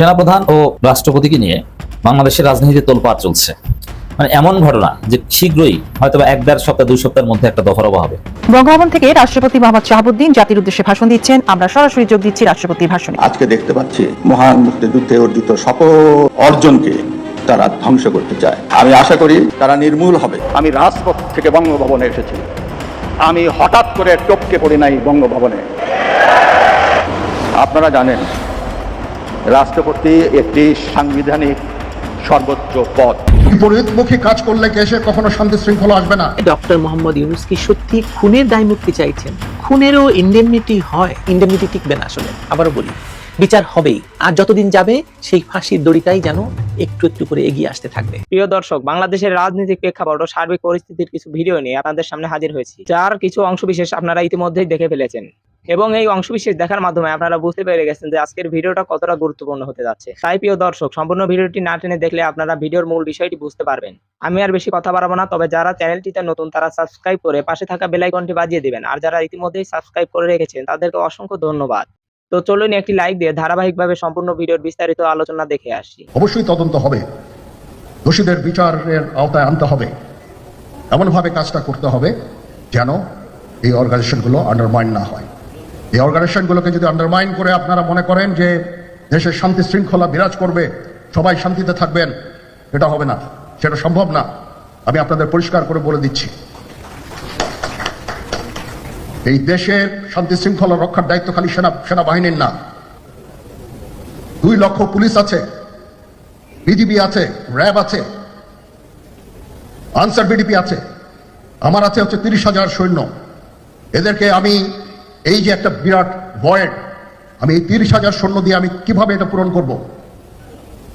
সেনাপ্রধান ও রাষ্ট্রপতিকে নিয়ে বাংলাদেশের রাজনীতিতে তোলপাড় চলছে। মানে এমন ঘটনা যে শীঘ্রই হয়তো এক দেড় সপ্তাহ দুই সপ্তাহের মধ্যে একটা দফারফা হবে। বঙ্গভবন থেকে রাষ্ট্রপতি মোহাম্মদ শাহাবুদ্দিন জাতির উদ্দেশ্যে ভাষণ দিচ্ছেন। আমরা সরাসরি যোগ দিচ্ছি রাষ্ট্রপতির ভাষণে। আজকে দেখতে পাচ্ছি মহান মুক্তিযুদ্ধে অর্জিত সকল অর্জনকে তারা ধ্বংস করতে চায়। আমি আশা করি তারা নির্মূল হবে। আমি রাজপথ থেকে বঙ্গভবনে এসেছি। আমি হঠাৎ করে টপকে পড়ি নাই বঙ্গভবনে। আপনারা জানেন রাষ্ট্রপতি একটি সাংবিধানিক সর্বোচ্চ পদ। বিপরীতমুখী কাজ করলে কেসে কখনো শান্তি শৃঙ্খলা আসবে না? ডক্টর মোহাম্মদ ইউনুস কি সত্যি খুনের দায় মুক্তি চাইছেন? খুনেরও ইন্ডেমনিটি হয়। ইন্ডেমনিটি টিকবে না আসলে। আবারও বলি বিচার হবেই। আর যতদিন যাবে সেই ফাঁসির দড়িটাই যেন একটু একটু করে এগিয়ে আসতে থাকবে। প্রিয় দর্শক বাংলাদেশের রাজনৈতিক প্রেক্ষাপট ও সার্বিক পরিস্থিতির কিছু ভিডিও নিয়ে আপনাদের সামনে হাজির হয়েছি। যার কিছু অংশবিশেষ আপনারা ইতিমধ্যেই দেখে ফেলেছেন। এবং এই অংশবিশেষ দেখার মাধ্যমে আপনারা বুঝতে পেরে গেছেন যে আজকের ভিডিওটা কতটা গুরুত্বপূর্ণ হতে যাচ্ছে। তাই প্রিয় দর্শক, সম্পূর্ণ ভিডিওটি না টেনে দেখলে আপনারা ভিডিওর মূল বিষয়টি বুঝতে পারবেন। আমি আর বেশি কথা বাড়াবো না, তবে যারা চ্যানেলটিতে নতুন তারা সাবস্ক্রাইব করে পাশে থাকা বেল আইকনটি বাজিয়ে দিবেন। আর যারা ইতিমধ্যেই সাবস্ক্রাইব করে রেখেছেন, তাদেরকে অসংখ্য ধন্যবাদ। তো চলুন একটি লাইক দিয়ে ধারাবাহিকভাবে সম্পূর্ণ ভিডিওর বিস্তারিত আলোচনা দেখে আসি। অবশ্যই তদন্ত হবে। দোষীদের বিচারের আওতায় আনতে হবে। এমনভাবে কাজটা করতে হবে যেন এই অর্গানাইজেশনগুলো আন্ডারমাইন না হয়। এই অর্গানাইজেশনগুলোকে যদি আন্ডারমাইন করে আপনারা মনে করেন যে দেশের শান্তি শৃঙ্খলা বিরাজ করবে, সবাই শান্তিতে থাকবেন, এটা হবে না, সেটা সম্ভব না। আমি আপনাদের পরিষ্কার করে বলে দিচ্ছি। এই দেশের শান্তি শৃঙ্খলা রক্ষার দায়িত্ব খালি সেনা, সেনাবাহিনীর না। দুই লক্ষ পুলিশ আছে, বিজিবি আছে, র্যাব আছে, আনসার বিডিপি আছে, আমার আছে হচ্ছে তিরিশ হাজার সৈন্য। এদেরকে আমি এই যে একটা বিরাট ভয়েড আমি এই তিরিশ হাজার সৈন্য দিয়ে আমি কীভাবে এটা পূরণ করব?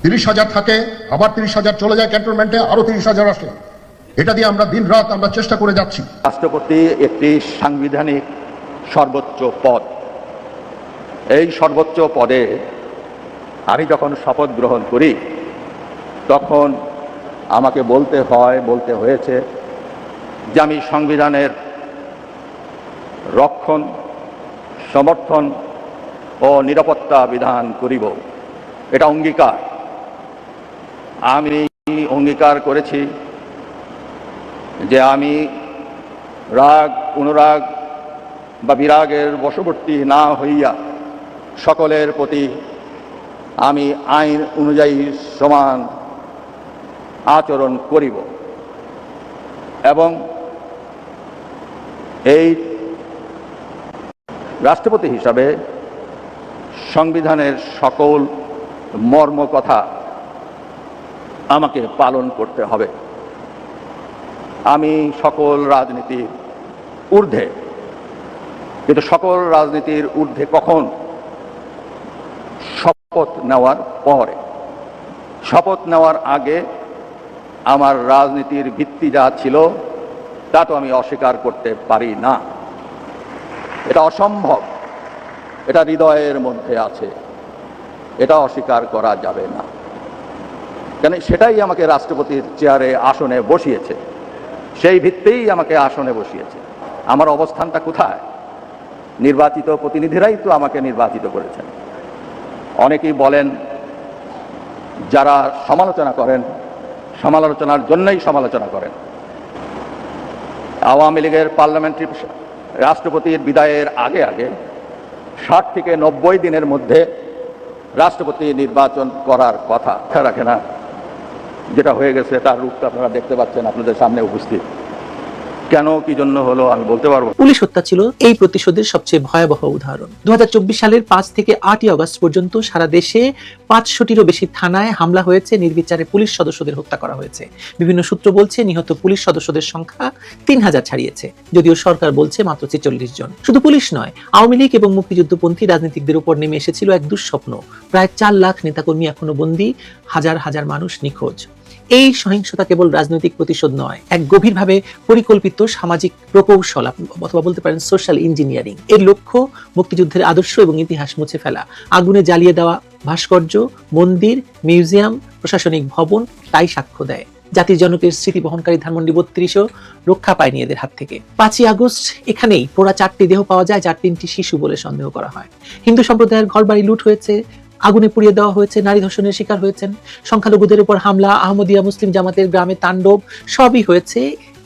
তিরিশ হাজার থাকে, আবার তিরিশ হাজার চলে যায় ক্যান্টনমেন্টে আরও তিরিশ হাজার আসে। এটা দিয়ে আমরা দিন রাত আমরা চেষ্টা করে যাচ্ছি। রাষ্ট্রপতি একটি সাংবিধানিক সর্বোচ্চ পদ। এই সর্বোচ্চ পদে আমি যখন শপথ গ্রহণ করি, তখন আমাকে বলতে হয়, বলতে হয়েছে যে আমি সংবিধানের রক্ষণ সমর্থন ও নিরাপত্তা বিধান করিব। এটা অঙ্গীকার। আমি অঙ্গীকার করেছি যে আমি রাগ, অনুরাগ বা বিরাগের বশবর্তী না হইয়া সকলের প্রতি আমি আইন অনুযায়ী সমান আচরণ করিব এবং এই রাষ্ট্রপতি হিসাবে সংবিধানের সকল মর্ম কথা আমাকে পালন করতে হবে। আমি সকল রাজনীতির ঊর্ধ্বে। কিন্তু সকল রাজনীতির ঊর্ধ্বে কখন? শপথ নেওয়ার পরে। শপথ নেওয়ার আগে আমার রাজনীতির ভিত্তি যা ছিল, তা তো আমি অস্বীকার করতে পারি না। এটা অসম্ভব। এটা হৃদয়ের মধ্যে আছে। এটা অস্বীকার করা যাবে না। কেন সেটাই আমাকে রাষ্ট্রপতির চেয়ারে আসনে বসিয়েছে। সেই ভিত্তেই আমাকে আসনে বসিয়েছে। আমার অবস্থানটা কোথায়? নির্বাচিত প্রতিনিধিরাই তো আমাকে নির্বাচিত করেছেন। অনেকেই বলেন, যারা সমালোচনা করেন, সমালোচনার জন্যই সমালোচনা করেন। আওয়ামী লীগের পার্লামেন্টারি রাষ্ট্রপতির বিদায়ের আগে আগে ষাট থেকে নব্বই দিনের মধ্যে রাষ্ট্রপতি নির্বাচন করার কথা রাখে না। যেটা হয়ে গেছে, তার রূপটা আপনারা দেখতে পাচ্ছেন, আপনাদের সামনে উপস্থিত। কেন, কি জন্য হলো, আমি বলতে পারব পুলিশ হত্যা ছিল এই প্রতিশোধের সবচেয়ে ভয়াবহ উদাহরণ। দুহাজার চব্বিশ সালের পাঁচ থেকে আটই আগস্ট পর্যন্ত সারা দেশে পাঁচশোটিরও বেশি থানায় হামলা হয়েছে, নির্বিচারে পুলিশ সদস্যদের হত্যা করা হয়েছে। বিভিন্ন সূত্র বলছে, নিহত পুলিশ সদস্যদের সংখ্যা তিন হাজার ছাড়িয়েছে, যদিও সরকার বলছে মাত্র ছেচল্লিশ জন। শুধু পুলিশ নয়, আওয়ামী লীগ এবং মুক্তিযুদ্ধপন্থী রাজনীতিকদের উপর নেমে এসেছিল এক দুঃস্বপ্ন। প্রায় চার লাখ নেতাকর্মী এখনও বন্দী, হাজার হাজার মানুষ নিখোঁজ। এই সহিংসতা কেবল রাজনৈতিক প্রতিশোধ নয়, এক গভীরভাবে পরিকল্পিত সামাজিক প্রকৌশল অথবা বলতে পারেন সোশ্যাল ইঞ্জিনিয়ারিং এর লক্ষ্য মুক্তিযুদ্ধের আদর্শ এবং ইতিহাস মুছে ফেলা। আগুনে জ্বালিয়ে দেওয়া ভাস্কর্য, মন্দির, মিউজিয়াম, প্রশাসনিক ভবন তাই সাক্ষ্য দেয়। জাতির জনকের স্মৃতি বহনকারী ধানমন্ডি বত্রিশও রক্ষা পায়নি এদের হাত থেকে। পাঁচই আগস্ট এখানেই পোড়া চারটি দেহ পাওয়া যায়, যার তিনটি শিশু বলে সন্দেহ করা হয়। হিন্দু সম্প্রদায়ের ঘর বাড়ি লুট হয়েছে আগুনে পুড়িয়ে দেওয়া হয়েছে, নারী ধর্ষণের শিকার হয়েছেন। সংখ্যালঘুদের উপর হামলা, আহমদিয়া মুসলিম জামাতের গ্রামে তাণ্ডব, সবই হয়েছে।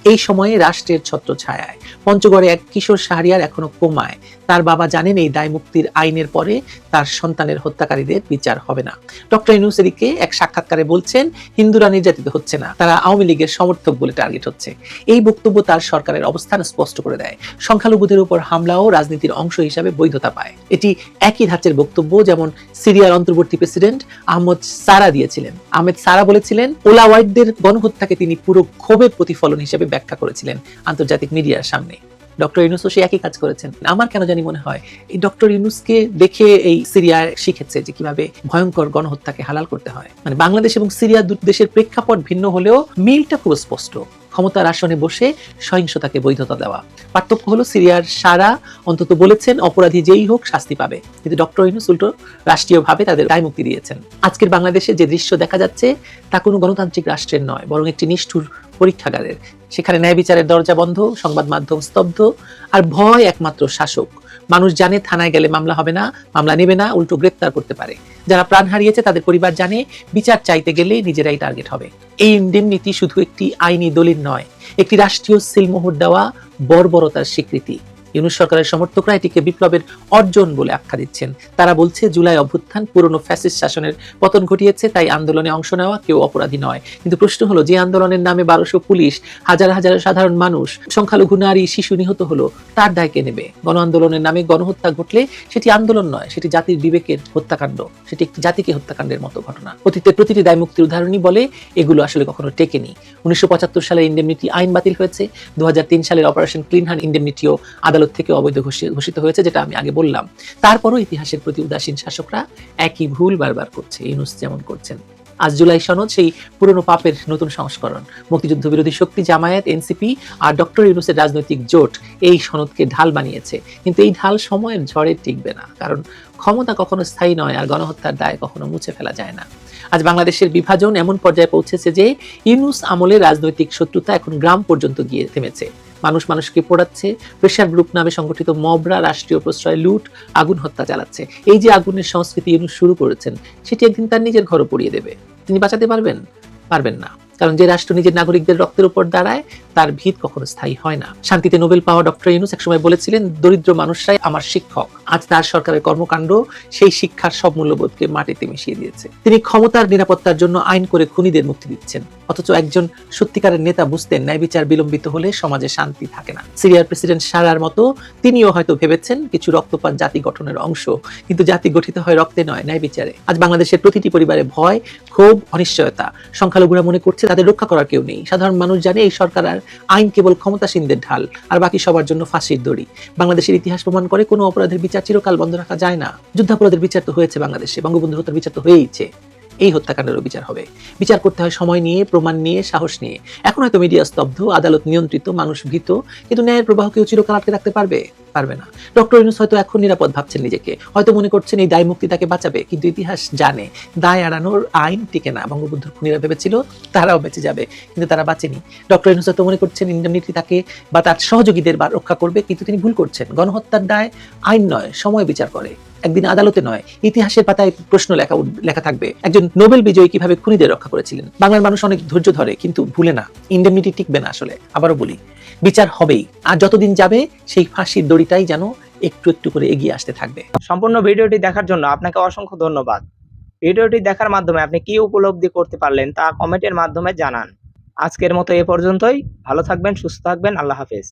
এই সময়ে রাষ্ট্রের ছত্রছায়ায়। পঞ্চগড়ে এক কিশোর শাহরিয়ার এখনও কোমায়। তার বাবা জানেন এই দায় মুক্তির আইনের পরে তার সন্তানের হত্যাকারীদের বিচার হবে না। ডক্টর এদিকে এক সাক্ষাৎকারে বলছেন, হিন্দুরা নির্যাতিত হচ্ছে না। তারা আওয়ামী লীগের সমর্থক বলে টার্গেট হচ্ছে। এই বক্তব্য তার সরকারের অবস্থান স্পষ্ট করে দেয়। সংখ্যালঘুদের উপর হামলাও রাজনীতির অংশ হিসাবে বৈধতা পায়। এটি একই ধাঁচের বক্তব্য যেমন সিরিয়ার অন্তর্বর্তী প্রেসিডেন্ট আহমদ সারা দিয়েছিলেন। আহমেদ সারা বলেছিলেন ওলাওয়াইডদের গণহত্যাকে তিনি পুরো ক্ষোভের প্রতিফলন হিসেবে ব্যাখ্যা করেছিলেন আন্তর্জাতিক মিডিয়ার সামনে। ডক্টর ইউনুসও সে একই কাজ করেছেন। আমার কেন জানি মনে হয়, এই ডক্টর ইউনুসকে দেখে এই সিরিয়া শিখেছে যে কীভাবে ভয়ঙ্কর গণহত্যাকে হালাল করতে হয়। মানে বাংলাদেশ এবং সিরিয়া দুটি দেশের প্রেক্ষাপট ভিন্ন হলেও মিলটা খুব স্পষ্ট। ক্ষমতার আসনে বসে সহিংসতাকে বৈধতা দেওয়া। পার্থক্য হলো সিরিয়ার সারা অন্তত বলেছেন অপরাধী যেই হোক শাস্তি পাবে। কিন্তু ডক্টর ইউনুস উল্টো রাষ্ট্রীয়ভাবে তাদের দায় মুক্তি দিয়েছেন। আজকের বাংলাদেশে যে দৃশ্য দেখা যাচ্ছে, তা কোনো গণতান্ত্রিক রাষ্ট্রের নয়, বরং একটি নিষ্ঠুর পরীক্ষাগারের। সেখানে ন্যায় বিচারের দরজা বন্ধ, সংবাদ মাধ্যম স্তব্ধ, আর ভয় একমাত্র শাসক। মানুষ জানে থানায় গেলে মামলা হবে না, মামলা নেবে না, উল্টো গ্রেপ্তার করতে পারে। যারা প্রাণ হারিয়েছে, তাদের পরিবার জানে, বিচার চাইতে গেলে নিজেরাই টার্গেট হবে। এই নীতি শুধু একটি আইনি দলিল নয়, একটি রাষ্ট্রীয় সিলমোহর দেওয়া বর্বরতার স্বীকৃতি। ইউনুস সরকারের সমর্থকরা এটিকে বিপ্লবের অর্জন বলে আখ্যা দিচ্ছেন। তারা বলছে, জুলাই অভ্যুত্থান পুরনো ফ্যাসিস্ট শাসনের পতন ঘটিয়েছে, তাই আন্দোলনে অংশ নেওয়া কেউ অপরাধী নয়। কিন্তু প্রশ্ন হলো, যে আন্দোলনের নামে বারোশো পুলিশ, হাজার হাজার সাধারণ মানুষ, সংখ্যালঘু নারী, শিশু নিহত হলো, তার দায় কে নেবে? গণ আন্দোলনের নামে গণহত্যা ঘটলে সেটি আন্দোলন নয়, সেটি জাতির বিবেকের হত্যাকাণ্ড, সেটি একটি জাতিকে হত্যাকাণ্ডের মতো ঘটনা। অতীতের প্রতিটি দায় মুক্তির উদাহরণই বলে, এগুলো আসলে কখনো টেকেনি। উনিশশো পঁচাত্তর সালে ইন্ডেমনিটি আইন বাতিল হয়েছে, দু হাজার তিন সালের অপারেশন ক্লিন হ্যান্ড ইন্ডেমনিটিও আদালত থেকে অবৈধ ঘোষিত হয়েছে, যেটা আমি আগে বললাম। তারপরও ইতিহাসের প্রতি উদাসীন শাসকরা একই ভুল বারবার করছে, ইউনুস যেমন করছেন। আজ জুলাই সনদ, সেই পুরনো পাপের নতুন সংস্করণ। মুক্তিযুদ্ধ বিরোধী শক্তি জামায়াত, এনসিপি আর ডক্টর ইউনুসের রাজনৈতিক জোট এই সনদকে ঢাল বানিয়েছে। কিন্তু এই ঢাল সময়ের ঝড়ে টিকবে না, কারণ ক্ষমতা কখনো স্থায়ী নয় আর গণহত্যার দায় কখনো মুছে ফেলা যায় না। আজ বাংলাদেশের বিভাজন এমন পর্যায়ে পৌঁছেছে যে ইউনুস আমলে রাজনৈতিক শত্রুতা এখন গ্রাম পর্যন্ত গিয়ে থেমেছে। মানুষ মানুষকে পোড়াচ্ছে। প্রেশার গ্রুপ নামে সংগঠিত মবরা রাষ্ট্রীয় প্রশ্রয় লুট, আগুন হত্যা চালাচ্ছে। এই যে আগুনের সংস্কৃতি শুরু করেছেন, সেটি একদিন তার নিজের ঘরও পড়িয়ে দেবে। তিনি বাঁচাতে পারবেন? পারবেন না। কারণ যে রাষ্ট্র নিজের নাগরিকদের রক্তের উপর দাঁড়ায়, তার ভিত কখনো স্থায়ী হয় না। শান্তিতে নোবেল পাওয়া ডক্টর ইউনুস একসময় বলেছিলেন, দরিদ্র মানুষরাই আমার শিক্ষক। আজ তার সরকারের কর্মকাণ্ড সেই শিক্ষার সব মূল্যবোধকে মাটিতে মিশিয়ে দিয়েছে। তিনি ক্ষমতার নিরাপত্তার জন্য আইন করে খুনিদের মুক্তি দিচ্ছেন। অথচ একজন সত্যিকারের নেতা বুঝতেন, ন্যায় বিচার বিলম্বিত হলে সমাজে শান্তি থাকে না। সিরিয়ার প্রেসিডেন্ট সারার মতো তিনিও হয়তো ভেবেছেন, কিছু রক্তপাত জাতি গঠনের অংশ, কিন্তু জাতি গঠিত হয় রক্তে নয়, ন্যায় বিচারে। আজ বাংলাদেশের প্রতিটি পরিবারে ভয়, ক্ষোভ, অনিশ্চয়তা, সংখ্যালঘুরা মনে করছে তাদের রক্ষা করার কেউ নেই। সাধারণ মানুষ জানে এই সরকার আর আইন কেবল ক্ষমতাসীনদের ঢাল, আর বাকি সবার জন্য ফাঁসির দড়ি। বাংলাদেশের ইতিহাস প্রমাণ করে কোনো অপরাধের বিচার চিরকাল বন্ধ রাখা যায় না। যুদ্ধাপরাধের বিচার তো হয়েছে বাংলাদেশে বঙ্গবন্ধু হত্যার বিচার তো হয়েইছে। এই হত্যাকাণ্ডেরও বিচার হবে। বিচার করতে হয় সময় নিয়ে, প্রমাণ নিয়ে, সাহস নিয়ে। এখন হয়তো মিডিয়া স্তব্ধ, আদালত নিয়ন্ত্রিত, মানুষ ভীত। কিন্তু ন্যায়ের প্রবাহ কেউ চিরকাল আটকে রাখতে পারবে? পারবে না। ডক্টর ইউনুস হয়তো এখন নিরাপদ ভাবছেন নিজেকে। হয়তো মনে করছেন এই দায় মুক্তি তাকে বাঁচাবে, কিন্তু ইতিহাস জানে। দায় এড়ানোর আইন টিকে না। বঙ্গবন্ধুর খুনিরা ভেবেছিল তারাও বেঁচে যাবে, কিন্তু তারা বাঁচেনি। ডক্টর ইউনুস হয়তো মনে করছেন ইন্ডেমনিটি তাকে বা তার সহযোগীদের বা রক্ষা করবে, কিন্তু তিনি ভুল করছেন। গণহত্যার দায় আইন নয়, সময় বিচার করে। একদিন আদালতে নয়, ইতিহাসের পাতায় প্রশ্ন লেখা লেখা থাকবে। একজন নোবেল বিজয়ী কীভাবে খুনিদের রক্ষা করেছিলেন? বাংলার মানুষ অনেক ধৈর্য ধরে, কিন্তু ভুলে না। ইন্ডেমনিটি টিকবে না আসলে। আবারও বলি, বিচার হবেই। আর যতদিন যাবে, সেই ফাঁসির দড়িটাই যেন একটু একটু করে এগিয়ে আসতে থাকবে। সম্পূর্ণ ভিডিওটি দেখার জন্য আপনাকে অসংখ্য ধন্যবাদ। ভিডিওটি দেখার মাধ্যমে আপনি কি উপলব্ধি করতে পারলেন তা কমেন্টের মাধ্যমে জানান। আজকের মতো এ পর্যন্তই। ভালো থাকবেন, সুস্থ থাকবেন। আল্লাহ হাফেজ।